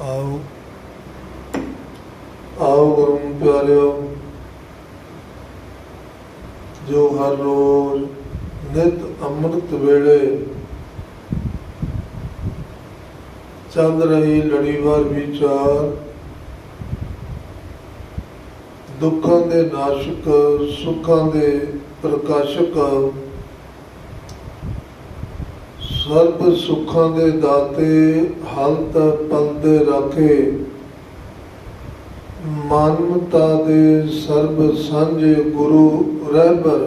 ਆਓ। ਆਓ ਗੁਰੂ ਪਿਆਰਿਓ। ਜੋ ਹਰ ਰੋਜ਼ ਨਿਤ ਅੰਮ੍ਰਿਤ ਵੇਲੇ ਚੱਲ ਰਹੀ ਲੜੀਵਾਰ ਵਿਚਾਰ, ਦੁੱਖਾਂ ਦੇ ਨਾਸ਼ਕ, ਸੁੱਖਾਂ ਦੇ ਪ੍ਰਕਾਸ਼ਕ ਸਰਬ ਸੁੱਖਾਂ ਦੇ ਦਾਤੇ ਹਲਤ ਪਲਦੇ ਰੱਖੇ। ਮਾਨਵਤਾ ਦੇ ਸਰਬ ਸਾਂਝੇ ਗੁਰੂ ਰਹਿਬਰ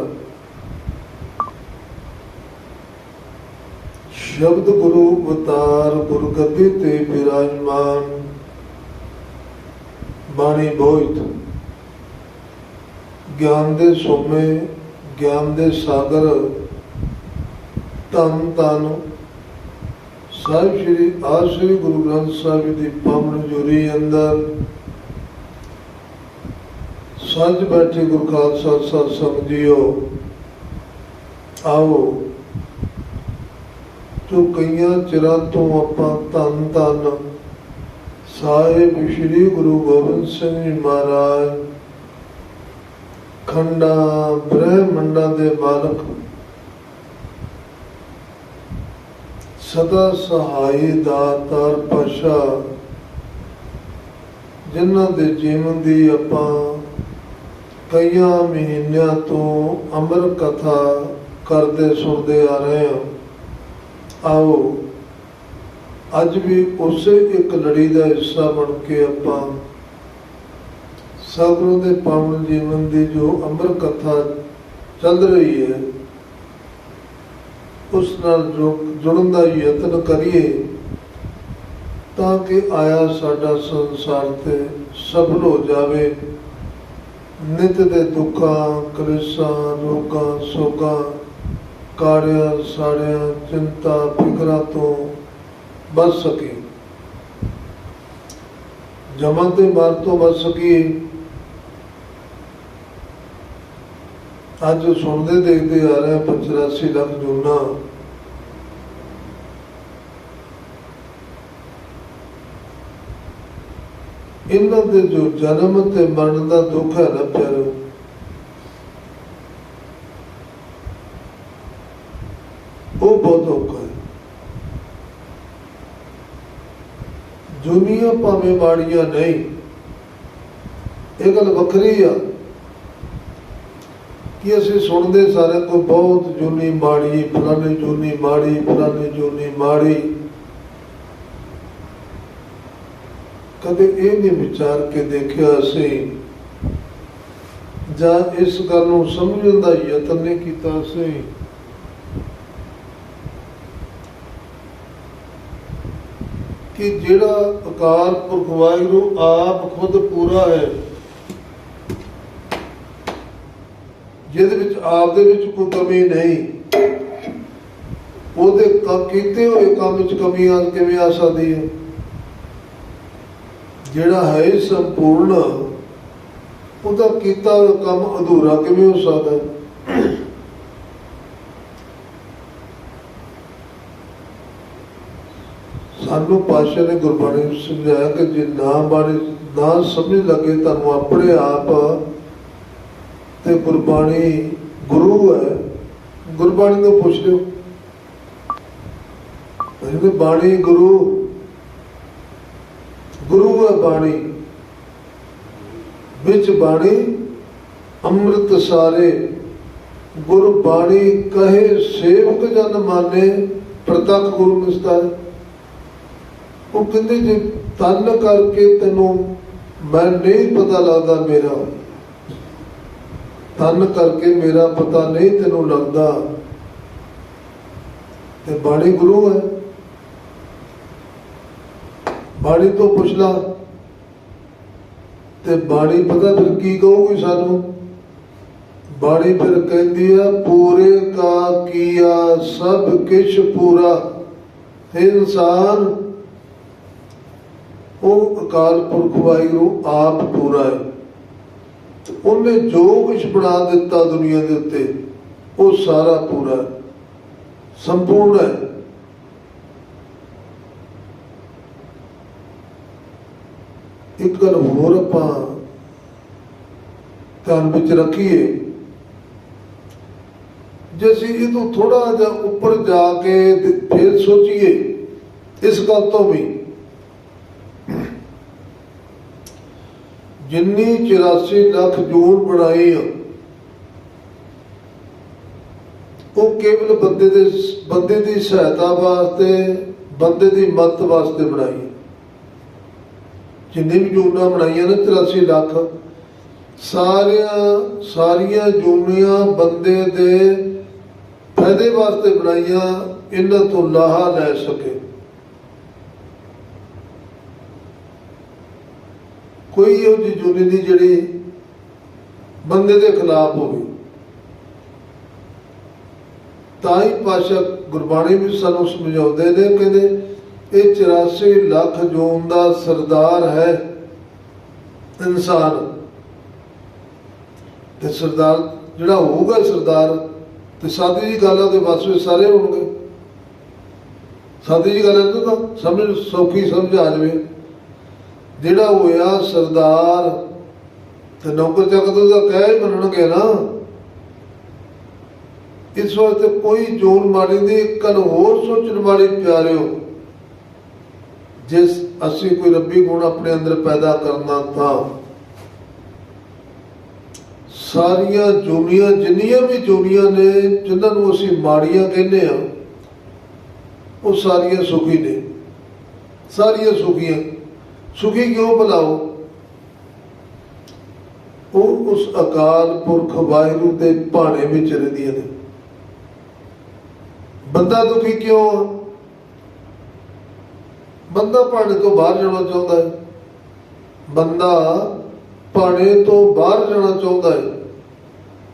ਸ਼ਬਦ ਗੁਰੂ ਅਵਤਾਰ ਗੁਰਗੱਦੀ ਤੇ ਬਿਰਾਜਮਾਨ। ਬਾਣੀ ਬੋਹਿਤ ਗਿਆਨ ਦੇ ਸੋਮੇ, ਗਿਆਨ ਦੇ ਸਾਗਰ। ਤਨ ਤਨ ਸਾਹਿਬ ਸ਼੍ਰੀ ਆਸਰੀ ਗੁਰੂ ਗ੍ਰੰਥ ਸਾਹਿਬ ਦੀ ਪਾਵਨ ਜੁਰੀ ਅੰਦਰ ਸੱਜ ਬੈਠੇ ਗੁਰੂ ਖਾਲਸਾ ਸਤ ਸੰਗ ਆਓ। ਜੋ ਕਈਆਂ ਚਿਰਾਂ ਤੋਂ ਆਪਾਂ ਧੰਨ ਧੰਨ ਸਾਹਿਬ ਸ਼੍ਰੀ ਗੁਰੂ ਗੋਬਿੰਦ ਸਿੰਘ ਜੀ ਮਹਾਰਾਜ, ਖੰਡਾ, ਬ੍ਰਹਮੰਡਾਂ ਦੇ ਮਾਲਕ ਸਦਾ ਸਹਾਈ ਦਾਤਾਰ ਪਾਸ਼ਾ ਜਿਨ੍ਹਾਂ ਦੇ ਜੀਵਨ ਦੀ ਆਪਾਂ ਕਈਆਂ ਮਹੀਨਿਆਂ ਤੋਂ ਅਮਰ ਕਥਾ ਕਰਦੇ ਸੁਣਦੇ ਆ ਰਹੇ ਹਾਂ। ਆਓ, ਅੱਜ ਵੀ ਉਸੇ ਇੱਕ ਲੜੀ ਦਾ ਹਿੱਸਾ ਬਣ ਕੇ ਆਪਾਂ ਸਤਿਗੁਰੂ ਦੇ ਪਾਵਨ ਜੀਵਨ ਦੀ ਜੋ ਅਮਰ ਕਥਾ ਚੱਲ ਰਹੀ ਹੈ ਉਸ ਨਾਲ ਜੋ, ਜੁੜਨ ਦਾ ਯਤਨ ਕਰੀਏ ਤਾਂ ਕਿ ਆਇਆ ਸਾਡਾ ਸੰਸਾਰ ਤੇ ਸਫਲ ਹੋ ਜਾਵੇ। ਨਿਤ ਦੇ ਦੁੱਖਾਂ, ਕਲੇਸ਼ਾਂ, ਰੋਗਾਂ, ਸੋਗਾਂ ਕਾੜਿਆਂ ਸਾੜਿਆਂ ਚਿੰਤਾ, ਫਿਕਰਾਂ ਤੋਂ ਬਚ ਸਕੇ। ਜਮਨ ਤੇ ਮਰ ਤੋਂ ਬਚ ਸਕੀਏ। ਅੱਜ ਸੁਣਦੇ ਦੇਖਦੇ ਆ ਰਹੇ ਹਾਂ 85 ਲੱਖ ਜੂਨਾ ਇਹਨਾਂ ਦੇ ਜੋ ਜਨਮ ਤੇ ਮਰਨ ਦਾ ਦੁੱਖ ਹੈ ਨਾ ਪਿਆਰੋ। ਉਹ ਬਹੁਤ ਔਖਾ ਹੈ। ਦੁਨੀਆ ਭਾਵੇਂ ਮਾੜੀਆਂ ਨਹੀਂ, ਇਹ ਗੱਲ ਵੱਖਰੀ ਆ ਕਿ ਅਸੀਂ ਸੁਣਦੇ ਸਾਰੇ ਕੋ ਬਹੁਤ ਜੂਨੀ ਮਾੜੀ, ਫਲਾਣੀ ਜੂਨੀ ਮਾੜੀ, ਫਲਾਣੀ ਜੂਨੀ ਮਾੜੀ। ਕਦੇ ਇਹ ਨਹੀਂ ਵਿਚਾਰ ਕੇ ਦੇਖਿਆ ਅਸੀਂ ਜਾਂ ਇਸ ਗੱਲ ਨੂੰ ਸਮਝਣ ਦਾ ਯਤਨ ਨਹੀਂ ਕੀਤਾ ਸੀ। ਕਿ ਜਿਹੜਾ ਅਕਾਲ ਪੁਰਖ ਵਾਹਿਗੁਰੂ ਆਪ ਖੁਦ ਪੂਰਾ ਹੈ, ਜਿਹਦੇ ਵਿੱਚ ਆਪ ਦੇ ਵਿੱਚ ਕੋਈ ਕਮੀ ਨਹੀਂ, ਉਹਦੇ ਕੀਤੇ ਹੋਏ ਕੰਮ ਵਿੱਚ ਕਮੀ ਆ ਕਿਵੇਂ ਆ ਸਕਦੀ ਹੈ? ਜਿਹੜਾ ਹੈ ਹੀ ਸੰਪੂਰਨ, ਉਹਦਾ ਕੀਤਾ ਕੰਮ ਅਧੂਰਾ ਕਿਵੇਂ ਹੋ ਸਕਦਾ ਹੈ? ਸਾਨੂੰ ਪਾਸ਼ਾ ਨੇ ਗੁਰਬਾਣੀ ਵਿੱਚ ਸਮਝਾਇਆ ਕਿ ਜੇ ਨਾ ਬਾਣੀ, ਨਾ ਸਮਝ ਲੱਗੇ ਤੁਹਾਨੂੰ ਆਪਣੇ ਆਪ ਤੇ ਗੁਰਬਾਣੀ ਗੁਰੂ ਹੈ। ਗੁਰਬਾਣੀ ਨੂੰ ਪੁੱਛ ਲਿਓ। ਇਹਦੇ ਬਾਣੀ ਗੁਰੂ ਗੁਰੂ ਹੈ ਬਾਣੀ। ਵਿੱਚ ਬਾਣੀ, ਅੰਮ੍ਰਿਤ ਸਾਰੇ। ਗੁਰ ਬਾਣੀ ਕਹੇ, ਸੇਵਕ ਜਨ ਮਾਨੇ, ਪ੍ਰਤੱਖ ਗੁਰੂ ਮਿਸਤਾਰ ਉਹ ਕਹਿੰਦੇ, ਜੇ ਤਨ ਕਰਕੇ ਤੈਨੂੰ ਮੈਂ ਨਹੀਂ ਪਤਾ ਲੱਗਦਾ ਮੇਰਾ, ਤਨ ਕਰਕੇ ਮੇਰਾ ਪਤਾ ਨਹੀਂ ਤੈਨੂੰ ਲੱਗਦਾ। ਤੇ ਬਾਣੀ ਗੁਰੂ ਹੈ। ਬਾਣੀ ਤੋਂ ਪੁੱਛ ਲਾ। ਤੇ ਬਾਣੀ ਪਤਾ ਫਿਰ ਕੀ ਕਹੂਗੀ ਸਾਨੂੰ? ਬਾਣੀ ਫਿਰ ਕਹਿੰਦੀ ਆ, ਪੂਰੇ ਕਾ ਕੀਆ ਸਭ ਕਿਛ ਪੂਰਾ। ਇਨਸਾਨ, ਉਹ ਅਕਾਲ ਪੁਰਖ ਵਾਹਿਗੁਰੂ ਆਪ ਪੂਰਾ ਹੈ। ਉਹਨੇ ਜੋ ਕੁਝ ਬਣਾ ਦਿੱਤਾ ਦੁਨੀਆ ਦੇ ਉੱਤੇ, ਉਹ ਸਾਰਾ ਪੂਰਾ ਹੈ। ਸੰਪੂਰਨ ਹੈ। ਇੱਕ ਗੱਲ ਹੋਰ ਆਪਾਂ ਧਿਆਨ ਵਿੱਚ ਰੱਖੀਏ ਜੇ ਅਸੀਂ ਇਹ ਤੋਂ ਥੋੜਾ ਜਿਹਾ ਉੱਪਰ ਜਾ ਕੇ ਫਿਰ ਸੋਚੀਏ ਇਸ ਗੱਲ ਤੋਂ ਵੀ। ਜਿੰਨੀ 84 ਲੱਖ ਜੂਨ ਬਣਾਈ ਆ, ਉਹ ਕੇਵਲ ਬੰਦੇ ਦੇ, ਬੰਦੇ ਦੀ ਸਹਾਇਤਾ ਵਾਸਤੇ, ਬੰਦੇ ਦੀ ਮਦਦ ਵਾਸਤੇ ਬਣਾਈ। ਜਿੰਨੀ ਵੀ ਜੂਨਾਂ ਬਣਾਈਆਂ ਨੇ 83 ਲੱਖ। ਸਾਰੀਆਂ ਸਾਰੀਆਂ ਜੂਨੀਆਂ ਬੰਦੇ ਦੇ ਫਾਇਦੇ ਵਾਸਤੇ ਬਣਾਈਆਂ, ਇਹਨਾਂ ਤੋਂ ਲਾਹਾ ਲੈ ਸਕੇ। ਕੋਈ ਇਹੋ ਜਿਹੀ ਜੂਨੀ ਨਹੀਂ ਜਿਹੜੀ ਬੰਦੇ ਦੇ ਖਿਲਾਫ ਹੋਵੇ। ਤਾਂ ਹੀ ਪਾਸ਼ਾ ਗੁਰਬਾਣੀ ਵੀ ਸਾਨੂੰ ਸਮਝਾਉਂਦੇ ਨੇ, ਕਹਿੰਦੇ ਇਹ 84 ਲੱਖ ਜੂਨ ਦਾ ਸਰਦਾਰ ਹੈ ਇਨਸਾਨ। ਤੇ ਸਰਦਾਰ ਜਿਹੜਾ ਹੋਊਗਾ ਸਰਦਾਰ, ਤੇ ਸਾਦੀ ਜੀ ਗੱਲ ਆ ਬਸ ਵਿੱਚ ਸਾਰੇ ਹੋਣਗੇ। ਸਾਦੀ ਜੀ ਗੱਲ ਹੈ ਤਾਂ ਸਮਝ, ਸੌਖੀ ਸਮਝ ਆ ਜਾਵੇ। ਜਿਹੜਾ ਹੋਇਆ ਸਰਦਾਰ, ਤੇ ਨੌਕਰ ਚੱਕ ਤੋਂ ਕਹਿ ਹੀ ਮੰਨਣਗੇ ਨਾ। ਇਸ ਵਾਸਤੇ ਕੋਈ ਜੋਨ ਮਾਰੀ ਦੀ, ਇੱਕ ਹੋਰ ਸੋਚਣ ਵਾਲੀ ਪਿਆਰਿਓ ਜਿਸ ਅਸੀਂ ਕੋਈ ਰੱਬੀ ਗੁਣ ਆਪਣੇ ਅੰਦਰ ਪੈਦਾ ਕਰਨਾ ਤਾਂ ਸਾਰੀਆਂ ਜੋਨੀਆਂ, ਜਿੰਨੀਆਂ ਵੀ ਜੋਨੀਆਂ ਨੇ, ਜਿਨ੍ਹਾਂ ਨੂੰ ਅਸੀਂ ਮਾੜੀਆਂ ਕਹਿੰਦੇ ਆ ਉਹ ਸਾਰੀਆਂ ਸੁਖੀ ਨੇ। ਸਾਰੀਆਂ ਸੁਖੀਆਂ। ਸੁਖੀ ਕਿਉਂ ਬੁਲਾਓ ਉਹ ਉਸ ਅਕਾਲ ਪੁਰਖ ਵਾਹਿਗੁਰੂ ਦੇ ਭਾਣੇ ਵਿੱਚ ਰਹਿੰਦੀਆਂ ਨੇ। ਬੰਦਾ ਦੁਖੀ ਕਿਉਂ ਬੰਦਾ ਭਾਣੇ ਤੋਂ ਬਾਹਰ ਜਾਣਾ ਚਾਹੁੰਦਾ ਹੈ। ਬੰਦਾ ਭਾਣੇ ਤੋਂ ਬਾਹਰ ਜਾਣਾ ਚਾਹੁੰਦਾ ਹੈ।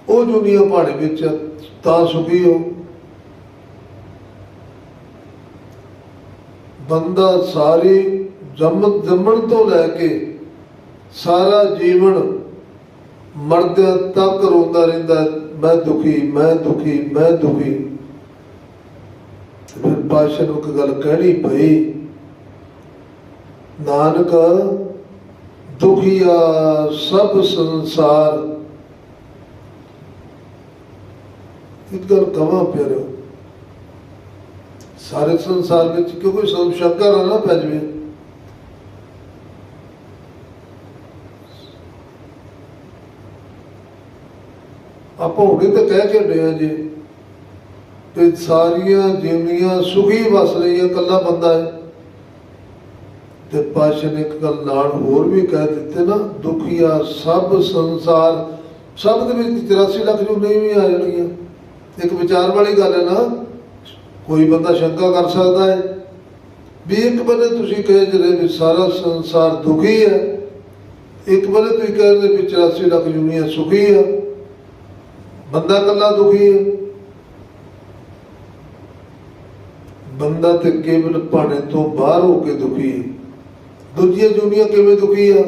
ਉਹ ਦੁਨੀਆ ਭਾਣੇ ਵਿੱਚ ਤਾਂ ਸੁਖੀ ਹੋ। ਬੰਦਾ ਸਾਰੀ ਜੰਮ ਜੰਮਣ ਤੋਂ ਲੈ ਕੇ ਸਾਰਾ ਜੀਵਨ ਮਰਦਿਆਂ ਤੱਕ ਰੋਂਦਾ ਰਹਿੰਦਾ ਮੈਂ ਦੁਖੀ ਮੈਂ ਦੁਖੀ ਮੈਂ ਦੁਖੀ। ਫਿਰ ਪਾਸ਼ਾ ਨੂੰ ਇੱਕ ਗੱਲ ਕਹਿਣੀ ਪਈ। ਨਾਨਕ ਦੁਖੀਆ ਸਭ ਸੰਸਾਰ। ਇੱਕ ਗੱਲ ਕਵਾਂ ਪਿਆਰਿਓ, ਸਾਰੇ ਸੰਸਾਰ ਵਿੱਚ ਕਿਉਂਕਿ ਕੋਈ ਸਾਨੂੰ ਸ਼ੰਕਾ ਨਾ ਪੈ ਜਾਵੇ। ਆਪਾਂ ਹੁਣੇ ਤਾਂ ਕਹਿ ਕੇ ਹਟੇ ਹਾਂ ਜੀ, ਤੇ ਸਾਰੀਆਂ ਜਿੰਨੀਆਂ ਸੁਖੀ ਵਸ ਰਹੀਆਂ, ਇਕੱਲਾ ਬੰਦਾ ਹੈ। ਤੇ ਪਾਸ਼ਾ ਨੇ ਇੱਕ ਗੱਲ ਨਾਲ ਹੋਰ ਵੀ ਕਹਿ ਦਿੱਤੇ ਨਾ ਦੁਖੀਆ ਸਭ ਸੰਸਾਰ, ਸਭ ਦੇ ਵਿੱਚ 84 ਲੱਖ ਜੋ ਨਹੀਂ ਵੀ ਆ ਜਾਣਗੀਆਂ। ਇੱਕ ਵਿਚਾਰ ਵਾਲੀ ਗੱਲ ਹੈ ਨਾ, ਕੋਈ ਬੰਦਾ ਸ਼ੰਕਾ ਕਰ ਸਕਦਾ ਹੈ ਵੀ ਇੱਕ ਬੰਦੇ ਤੁਸੀਂ ਕਹੇ ਜਿਹੜੇ ਵੀ ਸਾਰਾ ਸੰਸਾਰ ਦੁਖੀ ਹੈ, ਇੱਕ ਬੰਦੇ ਤੁਸੀਂ ਕਹਿੰਦੇ ਵੀ 84 ਲੱਖ ਜੁਨੀਆਂ ਸੁਖੀ ਹੈ ਬੰਦਾ ਇਕੱਲਾ ਦੁਖੀ ਹੈ। ਬੰਦਾ ਤੇ ਕੇਵਲ ਭਾਣੇ ਤੋਂ ਬਾਹਰ ਹੋ ਕੇ ਦੁਖੀ ਹੈ। ਦੂਜੀਆਂ ਜੁਨੀਆਂ ਕਿਵੇਂ ਦੁਖੀ ਆ?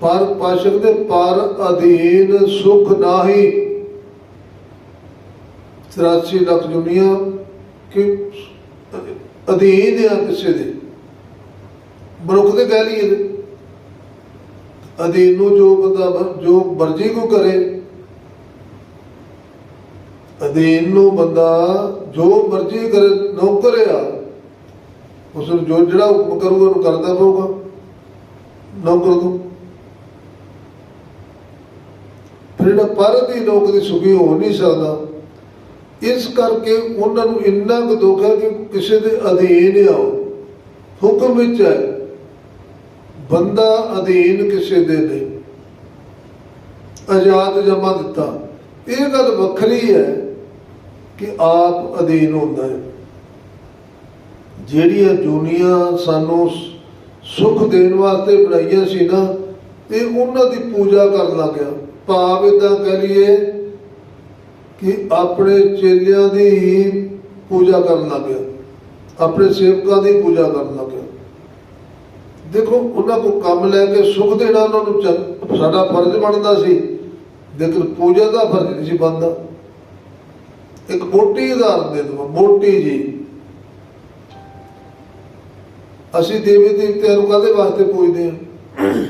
ਪਰ ਪਾਸ਼ਕ ਦੇ ਪਰ ਅਧੀਨ ਸੁਖ ਨਾਹੀ। 84 ਲੱਖ ਦੁਨੀਆ ਕਿ ਅਧੀਨ ਆ ਕਿਸੇ ਦੇ। ਮਨੁੱਖ ਦੇ ਕਹਿ ਲਈਏ ਅਧੀਨ ਨੂੰ ਜੋ ਬੰਦਾ ਜੋ ਮਰਜ਼ੀ ਕੋ ਕਰੇ। ਅਧੀਨ ਨੂੰ ਬੰਦਾ ਜੋ ਮਰਜ਼ੀ ਕਰੇ, ਨੌਕਰ ਆ। ਉਸ ਨੂੰ ਜੋ ਜਿਹੜਾ ਹੁਕਮ ਕਰੂਗਾ ਉਹਨੂੰ ਕਰਦਾ ਪਊਗਾ ਨੌਕਰ ਨੂੰ ਫਿਰ ਜਿਹੜਾ ਪਰ ਦੀ ਲੋਕ ਦੀ ਸੁਖੀ ਹੋ ਨਹੀਂ ਸਕਦਾ। ਇਸ ਕਰਕੇ ਉਹਨਾਂ ਨੂੰ ਇੰਨਾ ਕੁ ਦੁੱਖ ਹੈ ਕਿ ਕਿਸੇ ਦੇ ਅਧੀਨ ਆਓ। ਹੁਕਮ ਵਿੱਚ ਹੈ। ਬੰਦਾ ਅਧੀਨ ਕਿਸੇ ਦੇ ਨਹੀਂ। ਆਜ਼ਾਦ ਜਮਾ ਦਿੱਤਾ। ਇਹ ਗੱਲ ਵੱਖਰੀ ਹੈ ਕਿ ਆਪ ਅਧੀਨ ਹੁੰਦਾ ਹੈ। ਜਿਹੜੀਆਂ ਦੁਨੀਆ ਸਾਨੂੰ ਸੁੱਖ ਦੇਣ ਵਾਸਤੇ ਬਣਾਈਆਂ ਸੀ ਨਾ, ਤੇ ਉਹਨਾਂ ਦੀ ਪੂਜਾ ਕਰਨ ਲੱਗ ਗਿਆ ਭਾਵ ਇਦਾਂ ਕਹਿ ਲਈਏ ਕਿ ਆਪਣੇ ਚੇਲਿਆਂ ਦੀ ਹੀ ਪੂਜਾ ਕਰਨ ਲੱਗ ਗਿਆ ਆਪਣੇ ਸੇਵਕਾਂ ਦੀ ਪੂਜਾ ਕਰਨ ਲੱਗ ਗਿਆ ਦੇਖੋ, ਉਹਨਾਂ ਕੋ ਕੰਮ ਲੈ ਕੇ ਸੁੱਖ ਦੇਣਾ ਉਹਨਾਂ ਨੂੰ ਚੰ- ਸਾਡਾ ਫਰਜ਼ ਬਣਦਾ ਸੀ। ਲੇਕਿਨ ਪੂਜਾ ਦਾ ਫਰਜ਼ ਨਹੀਂ ਸੀ ਬਣਦਾ। ਇੱਕ ਮੋਟੀ ਉਦਾਹਰਨ ਦੇ ਦਵਾਂ, ਮੋਟੀ ਜੀ। ਅਸੀਂ ਦੇਵੀ ਦੇਵਤਿਆਂ ਨੂੰ ਕਾਦੇ ਵਾਸਤੇ ਪੂਜਦੇ ਹਾਂ?